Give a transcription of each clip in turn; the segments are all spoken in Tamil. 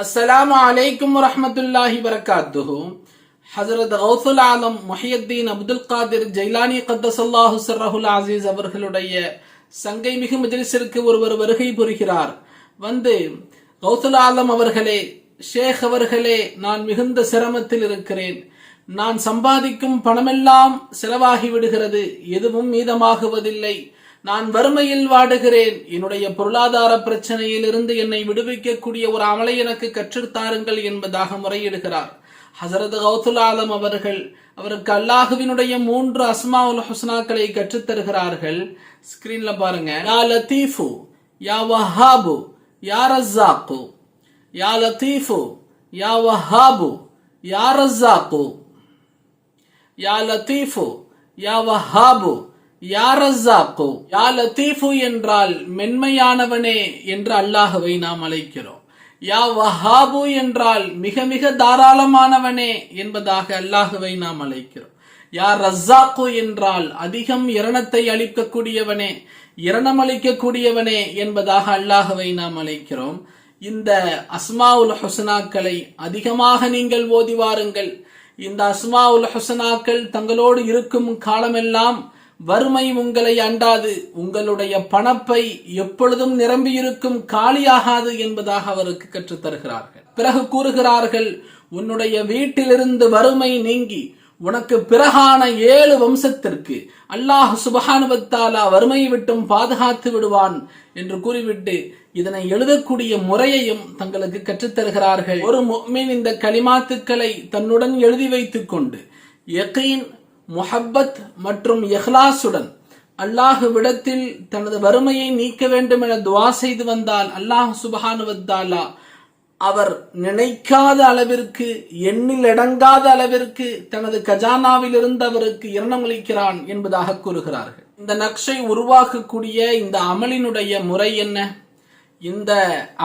அஸ்ஸலாமு அலைக்கும் வரமத்துல்லாஹி வரகாத்துஹு ஹசரத் கௌசுல் ஆலம் மொஹியத்தீன் அப்துல் காதிர் ஜெய்லானி கத்தசல்லாஹு சர்ரஹுல் அசீஸ் அவர்களுடைய சங்கை மிகு மஜ்லிஸிற்கு ஒருவர் வருகை புரிகிறார். வந்து கௌசுல் ஆலம் அவர்களே ஷேக் அவர்களே நான் மிகுந்த சிரமத்தில் இருக்கிறேன். நான் சம்பாதிக்கும் பணமெல்லாம் செலவாகி விடுகிறது எதுவும் மீதமாகுவதில்லை. நான் வறுமையில் வாடுகிறேன். என்னுடைய பொருளாதார பிரச்சனையிலிருந்து என்னை விடுவிக்கக்கூடிய ஒரு அமலை எனக்கு கற்றுத்தாருங்கள் என்பதாக முறையிடுகிறார். ஹசரத் கௌதுல் ஆலம் அவர்கள் அவருக்கு அல்லாஹுவினுடைய மூன்று அஸ்மா உல் ஹுஸ்னாக்களை கற்றுத்தருகிறார்கள் ஸ்கிரீன்ல பாருங்க. யா லத்தீஃபு யா வஹாபு யா ரஸ்ஸாக்கு யா லத்தீஃபு யா வஹாபு யா ரஸ்ஸாக்கு யா லத்தீஃபு யா வஹாபு. யாரஸாக்கு யா லத்தீஃபு என்றால் மென்மையானவனே என்று அல்லாஹுவை நாம் அழைக்கிறோம். யா வஹாபு என்றால் மிக மிக தாராளமானவனே என்பதாக அல்லாஹுவை நாம் அழைக்கிறோம். யா ரஸ்ஸாக்கு என்றால் அதிகம் இரணத்தை அளிக்கக்கூடியவனே இரணம் அளிக்கக்கூடியவனே என்பதாக அல்லாஹுவை நாம் அழைக்கிறோம். இந்த அஸ்மாவுல் ஹுசனாக்களை அதிகமாக நீங்கள் ஓதி வாருங்கள். இந்த அஸ்மாவுல் ஹுசனாக்கள் தங்களோடு இருக்கும் காலமெல்லாம் வறுமை உங்களை அண்டாது. உங்களுடைய பணப்பை எப்பொழுதும் நிரம்பியிருக்கும் காலியாகாது என்பதாக அவருக்கு கற்றுத் தருகிறார்கள். பிறகு கூறுகிறார்கள் உன்னுடைய வீட்டிலிருந்து வறுமை நீங்கி உனக்கு பிறகான ஏழு வம்சத்திற்கு அல்லாஹ் சுபஹானுபத்தாலா வறுமை விட்டும் பாதுகாத்து விடுவான் என்று கூறிவிட்டு இதனை எழுதக்கூடிய முறையையும் தங்களுக்கு கற்றுத்தருகிறார்கள் ஒரு மீன் இந்த களிமாத்துக்களை தன்னுடன் எழுதி வைத்துக் கொண்டு யக்கீன் முஹப்பத் மற்றும் இஹ்லாசுடன் அல்லாஹுவிடத்தில் தனது வறுமையை நீக்க வேண்டும் என துவா செய்து வந்தால் அல்லாஹ் சுபஹானுவத்தாலா அவர் நினைக்காத அளவிற்கு எண்ணில் அடங்காத அளவிற்கு தனது கஜானாவில் இருந்து அவருக்கு இரணமளிக்கிறான் என்பதாக கூறுகிறார்கள். இந்த நக்ஷை உருவாக்கக்கூடிய இந்த அமலினுடைய முறை என்ன? இந்த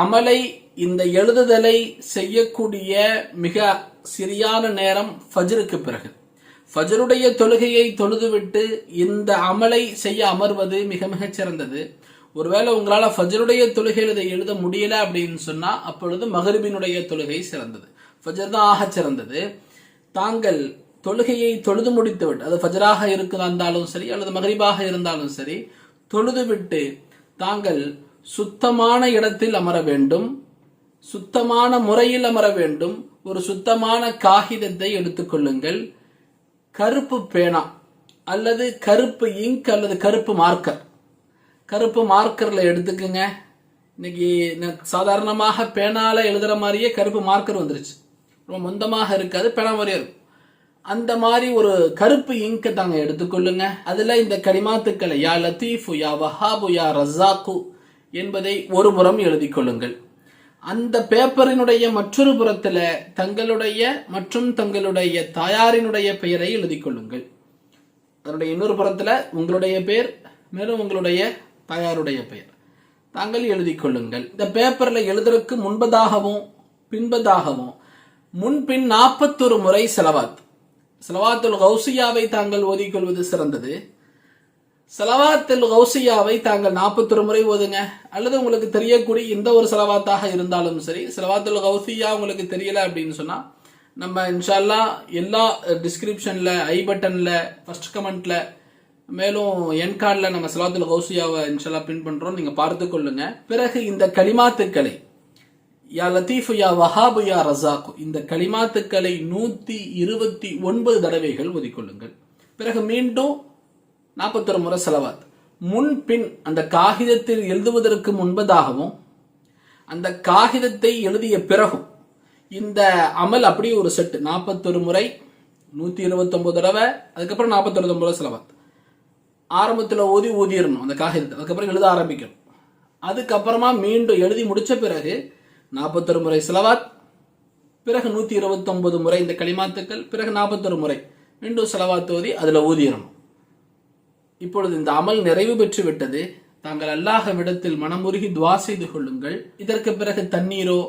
அமலை இந்த எழுதுதலை செய்யக்கூடிய மிக சரியான நேரம் ஃபஜருக்கு பிறகு. ஃபஜருடைய தொழுகையை தொழுதுவிட்டு இந்த அமலை செய்ய அமர்வது மிக மிகச் சிறந்தது ஒருவேளை உங்களால் ஃபஜருடைய தொழுகையில் இதை எழுத முடியல அப்படின்னு சொன்னால் அப்பொழுது மகரிபினுடைய தொழுகை சிறந்தது. ஃபஜர் தான் ஆகச் சிறந்தது. தாங்கள் தொழுகையை தொழுது முடித்து விட்டு அது ஃபஜராக இருந்தாலும் சரி அல்லது மகரிபாக இருந்தாலும் சரி தொழுது விட்டு தாங்கள் சுத்தமான இடத்தில் அமர வேண்டும் சுத்தமான முறையில் அமர வேண்டும் ஒரு சுத்தமான காகிதத்தை எடுத்துக்கொள்ளுங்கள் கருப்பு பேனா அல்லது கருப்பு இங்க் அல்லது கருப்பு மார்க்கர் கருப்பு மார்க்கரில் எடுத்துக்கோங்க. இன்னைக்கு சாதாரணமாக பேனால எழுதுகிற மாதிரியே கருப்பு மார்க்கர் வந்துருச்சு. ரொம்ப மொந்தமாக இருக்காது பேனா மாதிரியே இருக்கும். அந்த மாதிரி ஒரு கருப்பு இங்கை தாங்க எடுத்துக்கொள்ளுங்க. அதில் இந்த கரிமாத்துக்களை யா லத்தீஃபு யா வஹாபு யா ரஸாக்கு என்பதை ஒரு முறம் எழுதி கொள்ளுங்கள் அந்த பேப்பரினுடைய மற்றொரு புறத்தில் தங்களுடைய மற்றும் தங்களுடைய தாயாரினுடைய பெயரை எழுதி கொள்ளுங்கள். அதனுடைய இன்னொரு புறத்தில் உங்களுடைய பெயர் மேலும் உங்களுடைய தாயாருடைய பெயர். தாங்கள் எழுதி கொள்ளுங்கள். இந்த பேப்பரில் எழுதுறதுக்கு முன்பதாகவும் பின்பதாகவும் முன்பின் நாற்பத்தொரு முறை செலவாத். செலவாத்துல் கௌசியாவை தாங்கள் ஓதிக்கொள்வது சிறந்தது. செலவாத்தில் கௌசியாவை தாங்கள் நாற்பத்தொரு முறை ஓதுங்க. அல்லது உங்களுக்கு தெரியக்கூடிய எந்த ஒரு செலவாத்தாக இருந்தாலும் சரி செலவாத்தில் கௌசியா உங்களுக்கு தெரியல அப்படின்னு சொன்னா நம்ம இன்ஷால்லா எல்லா டிஸ்கிரிப்ஷன்ல ஐ பட்டன்ல ஃபர்ஸ்ட் கமெண்ட்ல மேலும் என் கார்டில் நம்ம சலாத்துல் கௌசியாவை இன்ஷால்லா பின் பண்ணுறோம் நீங்கள் பார்த்து கொள்ளுங்க. பிறகு இந்த களிமாத்துக்களை யா லத்தீஃபு யா வஹாபு யா ரசாக்கு இந்த களிமாத்துக்களை நூற்றி இருபத்தி ஒன்பது தடவைகள் ஒதுக்கொள்ளுங்கள் பிறகு மீண்டும் நாற்பத்தொரு முறை செலவாத். முன்பின் அந்த காகிதத்தில் எழுதுவதற்கு முன்பதாகவும் அந்த காகிதத்தை எழுதிய பிறகும் இந்த அமல் அப்படியே ஒரு செட்டு நாற்பத்தொரு முறை நூத்தி இருபத்தொம்போது தடவை அதுக்கப்புறம் நாற்பத்தொரு முறை செலவாத். ஆரம்பத்தில் ஓதி ஊதிடணும் அந்த காகிதத்தை. அதுக்கப்புறம் எழுத ஆரம்பிக்கணும். அதுக்கப்புறமா மீண்டும் எழுதி முடிச்ச பிறகு நாற்பத்தொரு முறை செலவாத். பிறகு நூத்தி இருபத்தி முறை இந்த களிமாத்துக்கள் பிறகு நாற்பத்தொரு முறை. மீண்டும் செலவாத் ஓதி அதுல ஊதிடணும் இப்பொழுது இந்த அமல் நிறைவு பெற்று விட்டது தாங்கள் அல்லாஹவிடத்தில் மனமுருகி துவா செய்து கொள்ளுங்கள். இதற்கு பிறகு தண்ணீரோ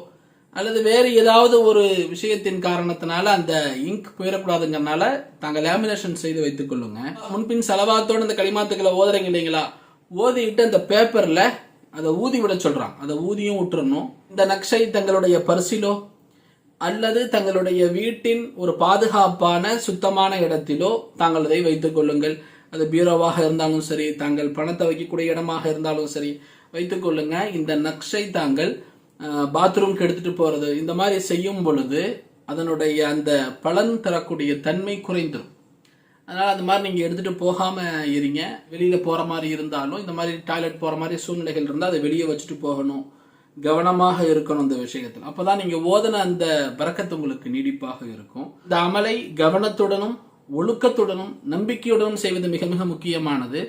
அல்லது வேறு ஏதாவது ஒரு விஷயத்தின் காரணத்தினால அந்த இங்க் போயிடக்கூடாதுங்கிறனால தாங்க லேமினேஷன் செய்து வைத்துக் கொள்ளுங்க. முன்பின் செலவாத்தோடு இந்த களிமாத்துக்களை ஓதுறீங்க இல்லைங்களா? ஓதிட்டு அந்த பேப்பர்ல அதை ஊதி விட சொல்றான். அதை ஊதியும் விட்டுறணும். இந்த நக்ஷை தங்களுடைய பரிசிலோ அல்லது தங்களுடைய வீட்டின் ஒரு பாதுகாப்பான சுத்தமான இடத்திலோ தாங்கள் அதை வைத்துக் கொள்ளுங்கள். அது பீரோவாக இருந்தாலும் சரி தாங்கள் பணத்தை வைக்கக்கூடிய இடமாக இருந்தாலும் சரி வைத்துக்கொள்ளுங்க இந்த நக்ஷை தாங்கள் பாத்ரூம்க்கு எடுத்துட்டு போறது இந்த மாதிரி செய்யும் பொழுது அதனுடைய அந்த பலன் தரக்கூடிய தன்மை குறைந்துடும் அதனால் அந்த மாதிரி நீங்கள் எடுத்துகிட்டு போகாமல் இருங்க. வெளியில் போகிற மாதிரி இருந்தாலும் இந்த மாதிரி டாய்லெட் போகிற மாதிரி சூழ்நிலைகள் இருந்தால் அதை வெளியே வச்சுட்டு போகணும். கவனமாக இருக்கணும் இந்த விஷயத்தில். அப்போ தான் நீங்கள் ஓதன அந்த பறக்கத்து உங்களுக்கு நீடிப்பாக இருக்கும். இந்த அமலை கவனத்துடனும் ஒழுக்கத்துடனும் நம்பிக்கையுடனும் செய்வது மிக மிக முக்கியமானது.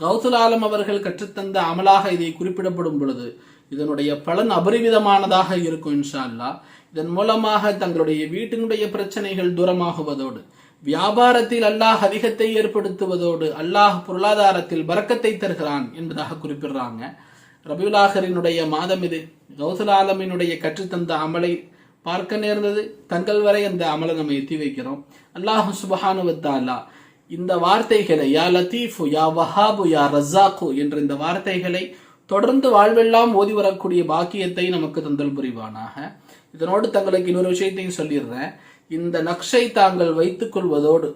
கௌசுல் ஆலம் அவர்கள் கற்றுத்தந்த அமலாக இதை குறிப்பிடப்படும் பொழுது இதனுடைய பலன் அபரிவிதமானதாக இருக்கும் இன்ஷா அல்லாஹ் இதன் மூலமாக தங்களுடைய வீட்டினுடைய பிரச்சனைகள் தூரமாகுவதோடு வியாபாரத்தில் அல்லாஹ் அதிகத்தை ஏற்படுத்துவதோடு அல்லாஹ் பொருளாதாரத்தில் வரக்கத்தை தருகிறான் என்பதாக குறிப்பிடுறாங்க. ரபியுலாஹரினுடைய மாதம் இது. கௌசல் ஆலமினுடைய கற்றுத்தந்த அமலை பார்க்க நேர்ந்தது. தங்கள் வரை அந்த அமலை நம்ம எத்தி வைக்கிறோம். அல்லாஹ் சுபஹானுவத்தாலா இந்த வார்த்தைகளை யா லத்தீஃபு யா வஹாபு யா ரஸாக்கு என்ற இந்த வார்த்தைகளை தொடர்ந்து வாழ்வெல்லாம் ஓதி வரக்கூடிய பாக்கியத்தை நமக்கு தந்தல் புரிவானாக. இதனோடு தங்களுக்கு இன்னொரு விஷயத்தையும் சொல்லிடுறேன். இந்த நக்ஷை தாங்கள் வைத்துக் கொள்வதோடு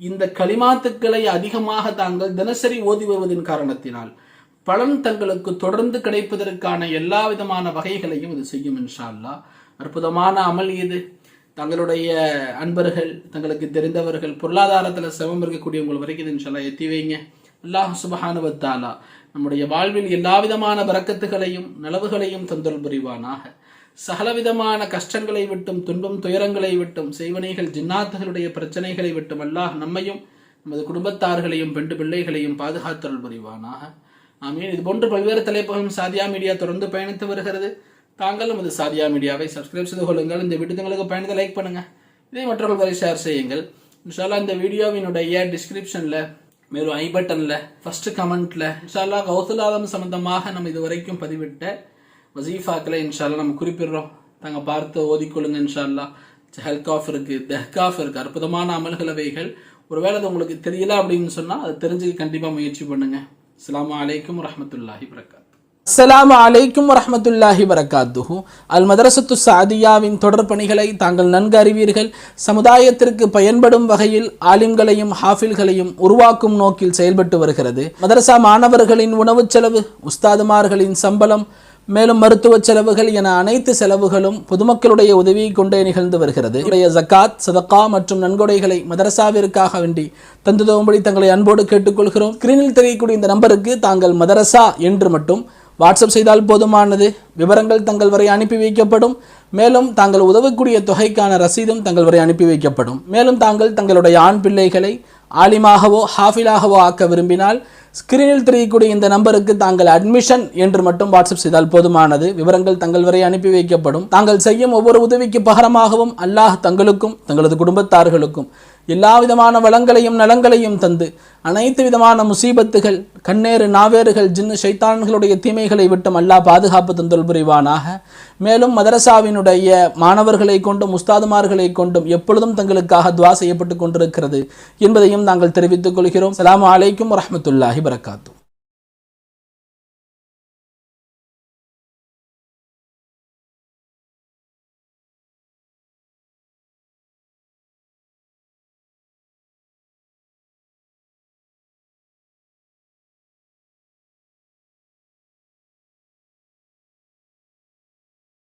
இந்த களிமாத்துக்களை அதிகமாக தாங்கள் தினசரி ஓதி வருவதின் காரணத்தினால் பலன் தங்களுக்கு தொடர்ந்து கிடைப்பதற்கான எல்லா விதமான வகைகளையும் இது செய்யும் இன்ஷா அல்லாஹ். அற்புதமான அமல் இது. தங்களுடைய அன்பர்கள் தங்களுக்கு தெரிந்தவர்கள் பொருளாதாரத்தில் சிரமம் இருக்கக்கூடியவங்க வரைக்கும் இன்ஷால்லா எத்தி வைங்க. அல்லாஹ் சுபஹானுவத்தாலா நம்முடைய வாழ்வில் எல்லா விதமான பறக்கத்துகளையும் நலவுகளையும் தந்தல் புரிவானாக. சகலவிதமான கஷ்டங்களை விட்டும் துன்பம் துயரங்களை விட்டும் செய்வனைகள் ஜின்னாத்துகளுடைய பிரச்சனைகளை விட்டும் அல்லாஹ் நம்மையும் நமது குடும்பத்தார்களையும் பெண்டு பிள்ளைகளையும் பாதுகாத்தல் புரிவானாக. ஆமீன். இது போன்று பல்வேறு தலைப்புகளும் சாதியா மீடியா தொடர்ந்து பயணித்து வருகிறது. தாங்கள் நமது சாதியா மீடியாவை சப்ஸ்கிரைப் செய்து கொள்ளுங்கள். இந்த வீடியோங்களுக்கு பயணத்தை லைக் பண்ணுங்க. இதை மற்றவர்கள் வரை ஷேர் செய்யுங்கள். இன்ஷால்லா இந்த வீடியோவினுடைய டிஸ்கிரிப்ஷன்ல மேலும் ஐ பட்டன்ல ஃபர்ஸ்ட் கமெண்ட்ல இன்ஷால்லா கௌசல் ஆலம் சம்பந்தமாக நம்ம இது வரைக்கும் பதிவிட்ட வசீஃபாக்களை இன்ஷால்லா நம்ம குறிப்பிடுறோம். தாங்க பார்த்து ஓதிக்கொள்ளுங்க இன்ஷால்லா ஹெல்காஃப் இருக்கு தெஹ்காஃப் இருக்கு அற்புதமான அமல்களவைகள் ஒருவேளை அது உங்களுக்கு தெரியல அப்படின்னு சொன்னா அதை தெரிஞ்சுக்க கண்டிப்பா முயற்சி பண்ணுங்க. அஸ்லாம் அலைக்கும் வரஹ்மத்துல்லாஹி வரகாத் அஸ்லாம் அலைக்கும் வரமத்துல்லாஹி வரகாத்துஹு. அல் மதரசத்து சாதியாவின் தொடர் பணிகளை தாங்கள் நன்கு அறிவீர்கள். சமுதாயத்திற்கு பயன்படும் வகையில் ஆலிம்களையும் ஹாஃபில்களையும் உருவாக்கும் நோக்கில் செயல்பட்டு வருகிறது. மதரசா மாணவர்களின் உணவுச் செலவு உஸ்தாதுமார்களின் சம்பளம் மேலும் மருத்துவ செலவுகள் என அனைத்து செலவுகளும் பொதுமக்களுடைய உதவியை கொண்டே நிகழ்ந்து வருகிறது. உடைய ஜக்காத் சதக்கா மற்றும் நன்கொடைகளை மதரசாவிற்காக வேண்டி தந்துதவும்படி தங்களை அன்போடு கேட்டுக்கொள்கிறோம். ஸ்கிரீனில் தெரியக்கூடிய இந்த நம்பருக்கு தாங்கள் மதரசா என்று மட்டும் வாட்ஸ்அப் செய்தால் போதுமானது. விவரங்கள் தங்கள் வரை அனுப்பி வைக்கப்படும். மேலும் தாங்கள் உதவக்கூடிய தொகைக்கான ரசீதும் தங்கள் வரை அனுப்பி வைக்கப்படும். மேலும் தாங்கள் தங்களுடைய ஆண் பிள்ளைகளை ஆலிமாகவோ ஹாஃபிலாகவோ ஆக்க விரும்பினால் ஸ்கிரீனில் தெரியக்கூடிய இந்த நம்பருக்கு தாங்கள் அட்மிஷன் என்று மட்டும் வாட்ஸ்அப் செய்தால் போதுமானது. விவரங்கள் தங்கள் வரை அனுப்பி வைக்கப்படும். தாங்கள் செய்யும் ஒவ்வொரு உதவிக்கு பகரமாகவும் அல்லாஹ் தங்களுக்கும் தங்களது குடும்பத்தார்களுக்கும் எல்லா விதமான வளங்களையும் நலங்களையும் தந்து அனைத்து விதமான முசீபத்துகள் கண்ணேறு நாவேறுகள் ஜின்னு ஷைத்தான்களுடைய தீமைகளை விட்டும் அல்லாஹ் பாதுகாப்பு தந்தல் புரிவானாக. மேலும் மதரசாவினுடைய மாணவர்களை கொண்டும் உஸ்தாதுமார்களை கொண்டும் எப்பொழுதும் தங்களுக்காக துவா செய்யப்பட்டு கொண்டிருக்கிறது என்பதையும் நாங்கள் தெரிவித்துக் கொள்கிறோம். சலாம் அலைக்கும் வரமத்துல்லாஹி வரகாத்து